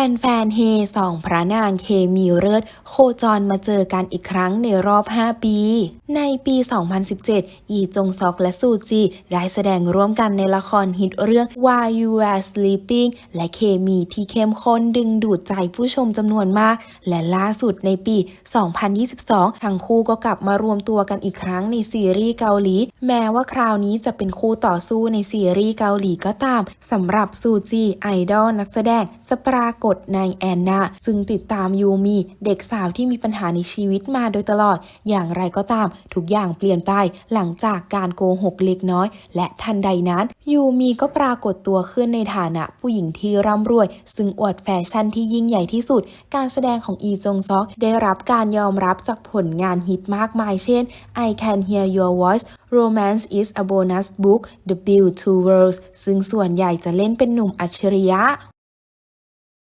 แฟนๆเฮสองพระนางเคมีเลิศโคจรมาเจอกันอีกครั้งในรอบ 5 ปี ในปี 2017 อีจงซอกและซูจี ได้แสดงร่วมกันในละครฮิตเรื่อง Why You Are Sleeping และเคมีที่เข้มข้นดึงดูดใจผู้ชมจำนวนมาก และล่าสุดในปี 2022 ทั้งคู่ก็กลับมารวมตัวกันอีกครั้งในซีรีส์เกาหลี แม้ว่าคราวนี้จะเป็นคู่ต่อสู้ในซีรีส์เกาหลีก็ตามสำหรับซูจีไอดอลนักแสดงสปรากฏในแอนนา ซึ่งติดตามยูมีเด็กสาวที่มีปัญหาในชีวิตมาโดยตลอด อย่างไรก็ตาม ทุกอย่างเปลี่ยนไปหลังจากการโกหกเล็กน้อย และทันใดนั้น ยูมีก็ปรากฏตัวขึ้นในฐานะผู้หญิงที่ร่ำรวย ซึ่งอวดแฟชั่นที่ยิ่งใหญ่ที่สุด การแสดงของอีจงซอกได้รับการยอมรับจากผลงานฮิตมากมาย เช่น I Can Hear Your Voice Romance is a Bonus Book The Build Two Worlds ซึ่งส่วนใหญ่จะเล่นเป็นหนุ่มอัจฉริยะ